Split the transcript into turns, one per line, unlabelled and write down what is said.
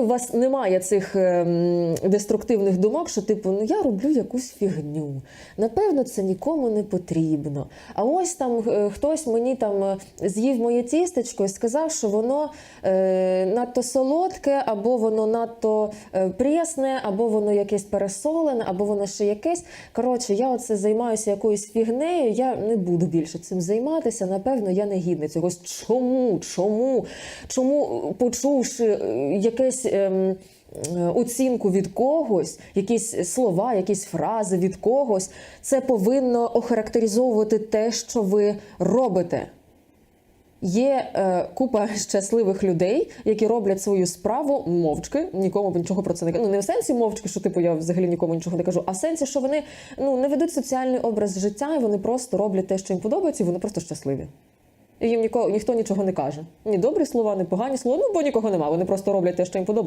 у вас немає цих ем, деструктивних думок, що типу, ну я роблю якусь фігню. Напевно, це нікому не потрібно. А ось там е, хтось мені там е, з'їв моє тістечко і сказав, що воно е, надто солодке, або воно надто прісне, або воно якесь пересолене, або воно ще якесь. Коротше, я оце займаюся якоюсь фігнею, я не буду більше цим займатися. Напевно, я не гідна цього. Чому? Чому? Чому, почувши якесь. Ем, е, Оцінку від когось, якісь слова, якісь фрази від когось, це повинно охарактеризовувати те, що ви робите. Є е, купа щасливих людей, які роблять свою справу мовчки, нікому нічого про це не кажуть. Ну не в сенсі мовчки, що типу я взагалі нікому нічого не кажу, а в сенсі, що вони ну не ведуть соціальний образ життя, і вони просто роблять те, що їм подобається, і вони просто щасливі. Їм ніко, ніхто нічого не каже. Ні добрі слова, ні погані слова. Ну бо нікого нема. Вони просто роблять те, що їм подобається.